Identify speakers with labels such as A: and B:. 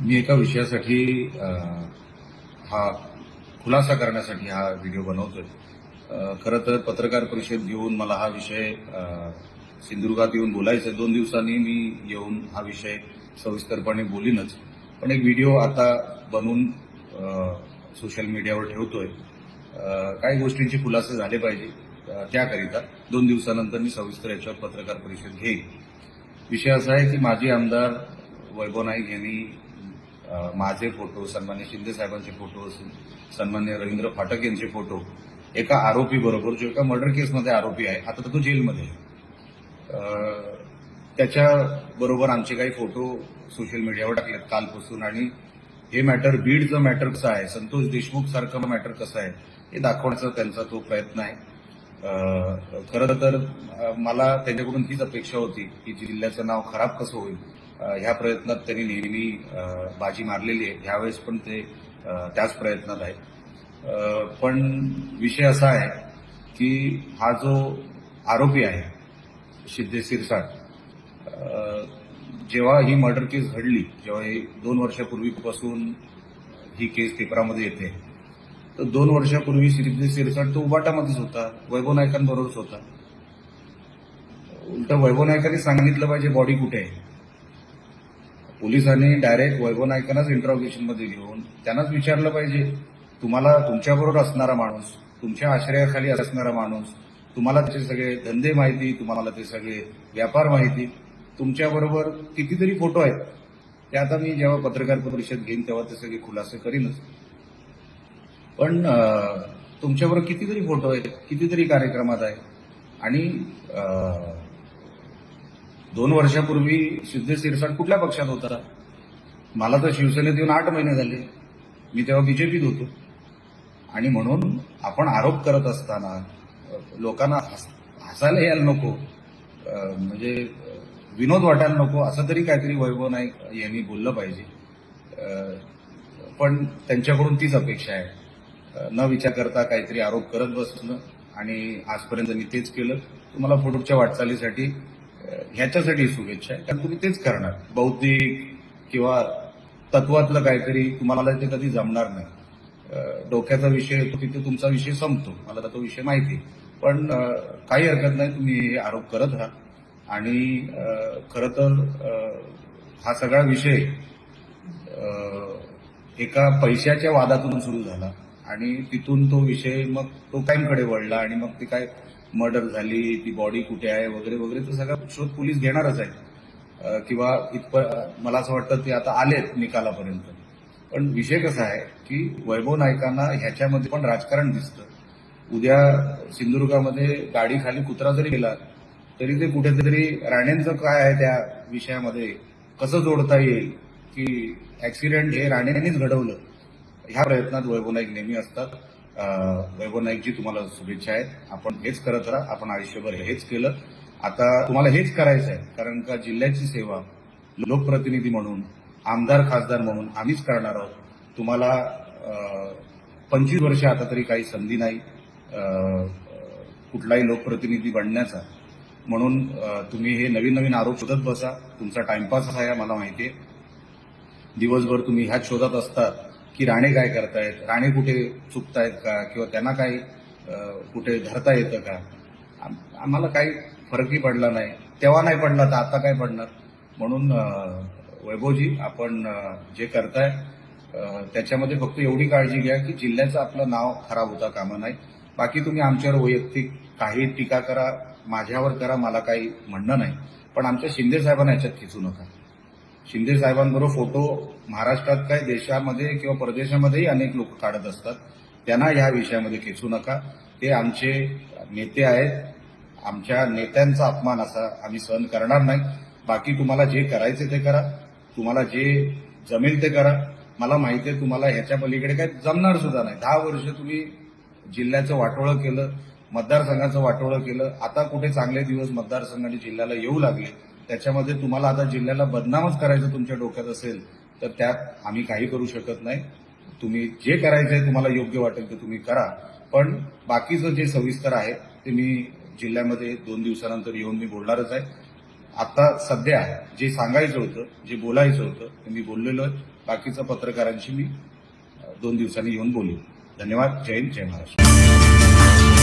A: मी एका विषयासाठी हा खुलासा करण्यासाठी हा व्हिडिओ बनवतोय. खरं तर पत्रकार परिषद घेऊन मला हा विषय सिंधुदुर्गात येऊन बोलायचा आहे. दोन दिवसांनी मी येऊन हा विषय सविस्तरपणे बोलीनच. पण एक व्हिडिओ आता बनवून सोशल मीडियावर ठेवतोय. काही गोष्टींचे खुलासे झाले पाहिजे त्याकरिता दोन दिवसानंतर मी सविस्तर याच्यावर पत्रकार परिषद घेईन. विषय असा आहे की माजी आमदार वैभव नाईक यांनी माझे फोटो सन्मान्य शिंदे साहेबांचे फोटो सन्मान्य रवींद्र फाटक यांचे फोटो एका आरोपी बरोबर जो एका मर्डर केसमध्ये आरोपी आहे आता तर तो जेलमध्ये आहे. त्याच्या बरोबर आमचे काही फोटो सोशल मीडियावर टाकलेत कालपासून आणि हे मॅटर बीडचं मॅटर कसं आहे संतोष देशमुख सारखं मॅटर कसं आहे हे दाखवण्याचा त्यांचा तो प्रयत्न आहे. खरं तर मला त्यांच्याकडून हीच अपेक्षा होती की जिल्ह्याचं नाव खराब कसं होईल ह्या प्रयत्नात त्यांनी नेहमी बाजी मारलेली आहे. ह्यावेळेस पण ते त्याच प्रयत्नात आहेत. पण विषय असा आहे की हा जो आरोपी आहे सिद्धे सिरसाट जेव्हा ही मर्डर केस घडली जेव्हा ही दोन वर्षापूर्वीपासून ही केस पेपरामध्ये येते तर दोन वर्षापूर्वी सिद्धे सिरसाट तो उबाटामध्येच होता वैभव नायकांबरोबरच होता. उलट वैभव नायकांनी सांगितलं पाहिजे बॉडी कुठे आहे? पोलिसांनी डायरेक्ट वैभव नायकांनाच इंटरॉगेशनमध्ये घेऊन त्यांनाच विचारलं पाहिजे. तुम्हाला तुमच्याबरोबर असणारा माणूस तुमच्या आश्रयाखाली असणारा माणूस तुम्हाला त्याचे सगळे धंदे माहिती तुम्हाला ते सगळे व्यापार माहिती तुमच्याबरोबर कितीतरी फोटो आहेत. ते आता मी जेव्हा पत्रकार परिषद घेईन तेव्हा ते सगळे खुलासे करीनच. पण तुमच्याबरोबर कितीतरी फोटो आहेत कितीतरी कार्यक्रमात आहे आणि दोन वर्षापूर्वी सिद्धे सिरसाट कुठल्या पक्षात होता? मला तर शिवसेनेत येऊन आठ महिने झाले. मी तेव्हा बीजेपीत होतो. आणि म्हणून आपण आरोप करत असताना लोकांना हस- हसायला यायला नको. म्हणजे विनोद वाटायला नको. असं तरी काहीतरी वैभव नाईक यांनी बोललं पाहिजे. पण त्यांच्याकडून तीच अपेक्षा आहे. न विचार करता काहीतरी आरोप करत बसणं. आणि आजपर्यंत मी तेच केलं. तुम्हाला पुढच्या वाटचालीसाठी ह्याच्यासाठी शुभेच्छा आहे. कारण तुम्ही तेच करणार. बौद्धिक किंवा तत्वातलं काहीतरी तुम्हाला ते कधी जमणार नाही. डोक्याचा विषय तो तिथे तुमचा विषय संपतो. मला तर तो विषय माहिती पण काही हरकत नाही तुम्ही आरोप करत राहा. आणि खरं तर हा सगळा विषय एका पैशाच्या वादातून सुरू झाला. आणि तिथून तो विषय मग तो कायमकडे वळला आणि मग ते काय मर्डर झाली ती बॉडी कुठे आहे वगैरे वगैरे तो सगळा शोध पोलीस घेणारच आहे. किंवा इथपर मला असं वाटतं ते आता आलेत निकालापर्यंत. पण विषय कसा आहे की वैभव नायकांना ह्याच्यामध्ये पण राजकारण दिसतं. उद्या सिंधुदुर्गामध्ये गाडी खाली कुत्रा जरी गेला तरी ते कुठेतरी राणेंचं काय आहे त्या विषयामध्ये? कसं जोडता येईल की ऍक्सिडेंट हे राणेंनीच घडवलं? ह्या प्रयत्नात वैभव नाईक नेहमी असतात. अं, वैभव नाईकजी तुम्हाला शुभेच्छा आहेत. आपण हेच करत राहा आपण आयुष्यभर हेच केलं. आता तुम्हाला हेच करायचं आहे कारण का जिल्ह्याची सेवा लोकप्रतिनिधी म्हणून आमदार खासदार म्हणून आम्हीच करणार आहोत. तुम्हाला पंचवीस वर्ष आता तरी काही संधी नाही कुठलाही लोकप्रतिनिधी बनण्याचा. म्हणून तुम्ही हे नवीन नवीन आरोप शोधत बसा. तुमचा टाइमपास आहे मला माहिती आहे. दिवसभर तुम्ही ह्याच शोधात असतात. की राणे काय करतायत? राणे कुठे चुकतायत का? किंवा त्यांना काही कुठे धरता येतं का? आम्हाला काही फरकही पडला नाही. तेव्हा नाही पडला तर आता काय पडणार? म्हणून वैभवजी आपण जे करताय त्याच्यामध्ये फक्त एवढी काळजी घ्या की जिल्ह्याचं आपलं नाव खराब होता कामा नाही. बाकी तुम्ही आमच्यावर वैयक्तिक काही टीका करा माझ्यावर करा मला काही म्हणणं नाही. पण आमच्या शिंदे साहेबांना याच्यात खिचू नका. शिंदे साहेबांबरोबर फोटो महाराष्ट्रात काय देशामध्ये किंवा परदेशामध्येही अनेक लोक काढत असतात. त्यांना या विषयामध्ये खेचू नका. ते आमचे नेते आहेत. आमच्या नेत्यांचा अपमान असा आम्ही सहन करणार नाही. बाकी तुम्हाला जे करायचे ते करा. तुम्हाला जे जमेल ते करा. मला माहिती आहे तुम्हाला ह्याच्या पलीकडे काय जमणार सुद्धा नाही. दहा वर्ष तुम्ही जिल्ह्याचं वाटोळं केलं मतदारसंघाचं वाटोळं केलं. आता कुठे चांगले दिवस मतदारसंघ आणि जिल्ह्याला येऊ लागले. त्याच्यामध्ये तुम्हाला आता जिल्ह्याला बदनामच करायचं तुमच्या डोक्यात असेल तर त्यात आम्ही काही करू शकत नाही. तुम्ही जे करायचं आहे तुम्हाला योग्य वाटेल ते तुम्ही करा. पण बाकीचं जे सविस्तर आहे ते मी जिल्ह्यामध्ये दोन दिवसानंतर येऊन मी बोलणारच आहे. आता सध्या जे सांगायचं होतं जे बोलायचं होतं ते मी बोललेलो आहे. बाकीचं पत्रकारांशी मी दोन दिवसांनी येऊन बोलेन. धन्यवाद. जय हिंद जय महाराष्ट्र.